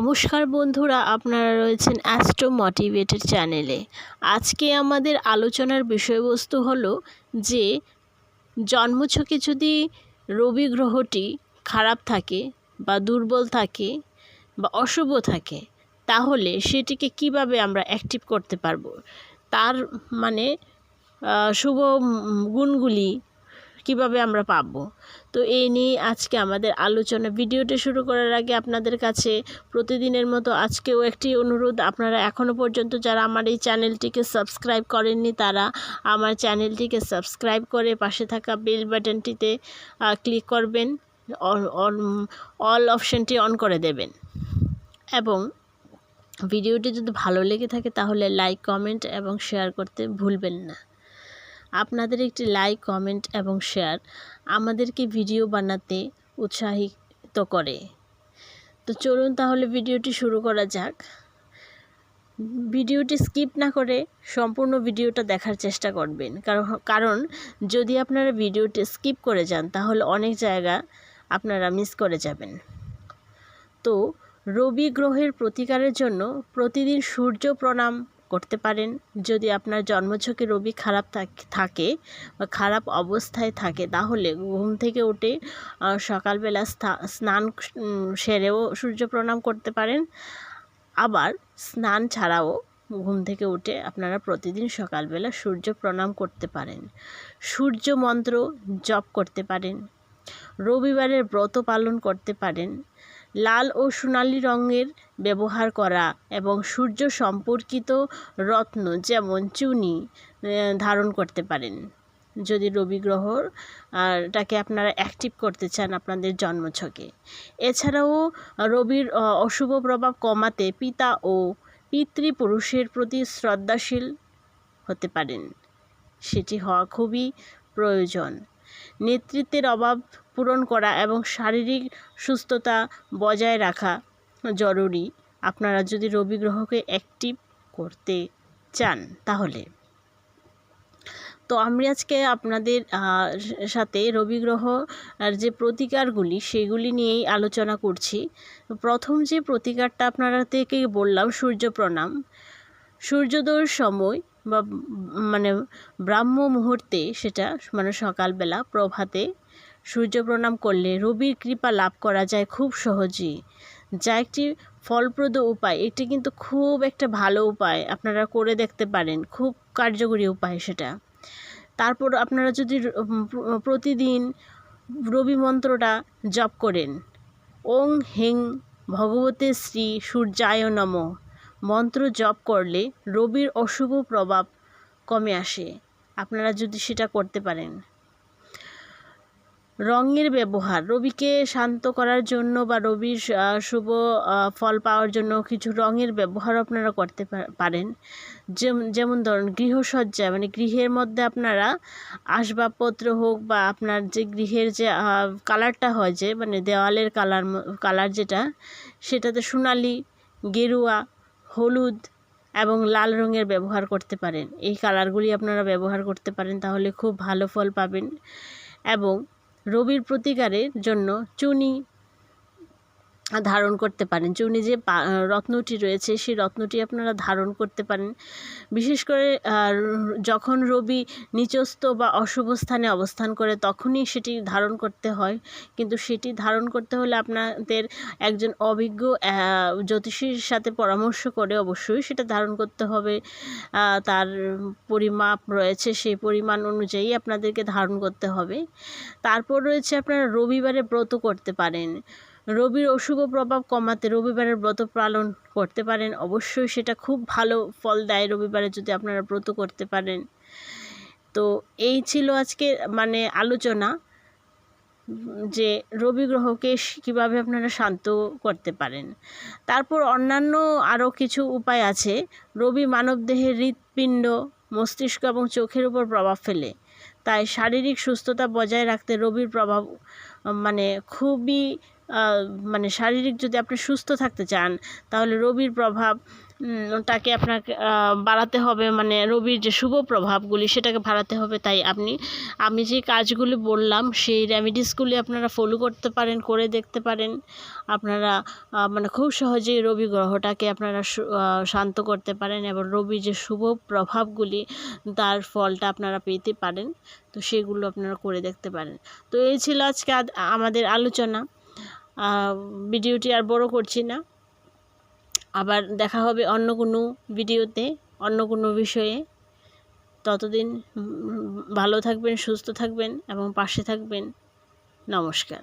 নমস্কার বন্ধুরা, আপনারা রয়েছেন অ্যাস্ট্রো মোটিভেটেড চ্যানেলে আজকে আমাদের আলোচনার বিষয়বস্তু হলো যে, জন্মছকে যদি রবি গ্রহটি খারাপ থাকে বা দুর্বল থাকে বা অশুভ থাকে, তাহলে সেটিকে কীভাবে আমরা অ্যাক্টিভ করতে পারব? তার মানে শুভ গুণগুলি কীভাবে আমরা পাব। তো এই নিয়ে আজকে আমাদের আলোচনা। ভিডিওটি শুরু করার আগে আপনাদের কাছে প্রতিদিনের মতো আজকেও একটি অনুরোধ। আপনারা এখনও পর্যন্ত যারা আমার এই চ্যানেলটিকে সাবস্ক্রাইব করেননি, তারা আমার চ্যানেলটিকে সাবস্ক্রাইব করে পাশে থাকা বেল বাটনটিতে ক্লিক করবেন। অল অপশানটি অন করে দেবেন। এবং ভিডিওটি যদি ভালো লেগে থাকে, তাহলে লাইক, কমেন্ট এবং শেয়ার করতে ভুলবেন না। আপনাদের একটি লাইক কমেন্ট এবং শেয়ার আমাদেরকে ভিডিও বানাতে উৎসাহিত করে। তো চলুন তাহলে ভিডিওটি শুরু করা যাক। ভিডিওটি স্কিপ না করে সম্পূর্ণ ভিডিওটা দেখার চেষ্টা করবেন। কারণ কারণ যদি আপনারা ভিডিওটি স্কিপ করে যান, তাহলে অনেক জায়গা আপনারা মিস করে যাবেন। তো রবি গ্রহের প্রতিকারের জন্য প্রতিদিন সূর্য প্রণাম করতে পারেন। যদি আপনার জন্মছকে রবি খারাপ থাকে বা খারাপ অবস্থায় থাকে, তাহলে ঘুম থেকে উঠে সকালবেলা স্নান সেরেও সূর্য প্রণাম করতে পারেন। আবার স্নান ছাড়াও ঘুম থেকে উঠে আপনারা প্রতিদিন সকালবেলা সূর্য প্রণাম করতে পারেন। সূর্য মন্ত্র জপ করতে পারেন। রবিবারের ব্রত পালন করতে পারেন। লাল ও সোনালি রঙের ব্যবহার করা এবং সূর্য সম্পর্কিত রত্ন যেমন চুনি ধারণ করতে পারেন। যদি রবি গ্রহ আর টাকে আপনারা অ্যাক্টিভ করতে চান আপনাদের জন্মছকে। এছাড়াও রবির অশুভ প্রভাব কমাতে পিতা ও পিতৃপুরুষের প্রতি শ্রদ্ধাশীল হতে পারেন। সেটি হওয়া খুবই প্রয়োজন। নেতৃত্বের অভাব পূরণ করা এবং শারীরিক সুস্থতা বজায় রাখা জরুরি। আপনারা যদি রবি গ্রহকে অ্যাক্টিভ করতে চান, তাহলে। তো আমি আজকে আপনাদের সাথে রবি গ্রহ যে প্রতিকারগুলি, সেগুলি নিয়েই আলোচনা করছি। প্রথম যে প্রতিকারটা আপনারা থেকে বললাম, সূর্য প্রণাম। সূর্যোদয়ের সময় বা মানে ব্রাহ্ম মুহূর্তে সেটা মানে সকালবেলা প্রভাতে সূর্য প্রণাম করলে রবির কৃপা লাভ করা যায় খুব সহজেই। যা একটি ফলপ্রদ উপায়, এটি কিন্তু খুব একটা ভালো উপায়। আপনারা করে দেখতে পারেন, খুব কার্যকরী উপায় সেটা। তারপর আপনারা যদি প্রতিদিন রবি মন্ত্রটা জপ করেন, ওং হেং ভগবতে শ্রী সূর্যায় নম। মন্ত্র জপ করলে রবির অশুভ প্রভাব কমে আসে। আপনারা যদি সেটা করতে পারেন। রঙের ব্যবহার, রবিকে শান্ত করার জন্য বা রবির শুভ ফল পাওয়ার জন্য কিছু রঙের ব্যবহার আপনারা করতে পারেন। যেমন ধরুন, গৃহসজ্জা মানে গৃহের মধ্যে আপনারা আসবাবপত্র হোক বা আপনার যে গৃহের যে কালারটা হয় যে মানে দেওয়ালের কালার কালার যেটা, সেটাতে সোনালি, গেরুয়া হলুদ এবং লাল রঙের ব্যবহার করতে পারেন। এই কালারগুলি আপনারা ব্যবহার করতে পারেন, তাহলে খুব ভালো ফল পাবেন। এবং রবির প্রতিকারের জন্য চুনি ধারণ করতে পারেন। চুনি যে রত্নটি রয়েছে, সেই রত্নটি আপনারা ধারণ করতে পারেন। বিশেষ করে যখন রবি নিচস্থ বা অশুভ স্থানে অবস্থান করে, তখনই সেটি ধারণ করতে হয়। কিন্তু সেটি ধারণ করতে হলে আপনাদের একজন অভিজ্ঞ জ্যোতিষীর সাথে পরামর্শ করে অবশ্যই সেটা ধারণ করতে হবে। তার পরিমাপ রয়েছে, সেই পরিমাণ অনুযায়ী আপনাদেরকে ধারণ করতে হবে। তারপর রয়েছে আপনারা রবিবারে ব্রত করতে পারেন। রবির অশুভ প্রভাব কমাতে রবিবারের ব্রত পালন করতে পারেন। অবশ্যই সেটা খুব ভালো ফল দেয় রবিবারে যদি আপনারা ব্রত করতে পারেন। তো এই ছিল আজকে মানে আলোচনা যে রবি গ্রহকে কীভাবে আপনারা শান্ত করতে পারেন। তারপর অন্যান্য আরও কিছু উপায় আছে। রবি মানবদেহের হৃৎপিণ্ড, মস্তিষ্ক এবং চোখের উপর প্রভাব ফেলে। তাই শারীরিক সুস্থতা বজায় রাখতে রবির প্রভাব মানে খুবই মানে শারীরিক যদি আপনি সুস্থ থাকতে চান, তাহলে রবির প্রভাব ওটাকে আপনাকে বাড়াতে হবে। মানে রবির যে শুভ প্রভাবগুলি সেটাকে বাড়াতে হবে। তাই আপনি, আমি যে কাজগুলি বললাম, সেই রেমিডিসগুলি আপনারা ফলো করতে পারেন, করে দেখতে পারেন। আপনারা মানে খুব সহজেই রবি গ্রহটাকে আপনারা শান্ত করতে পারেন এবং রবির যে শুভ প্রভাবগুলি, তার ফলটা আপনারা পেতে পারেন। তো সেগুলো আপনারা করে দেখতে পারেন। তো এই ছিল আজকে আমাদের আলোচনা। ভিডিওটি আর বড় করছি না। আবার দেখা হবে অন্য কোনো ভিডিওতে, অন্য কোনো বিষয়ে। ততদিন ভালো থাকবেন, সুস্থ থাকবেন এবং পাশে থাকবেন। নমস্কার।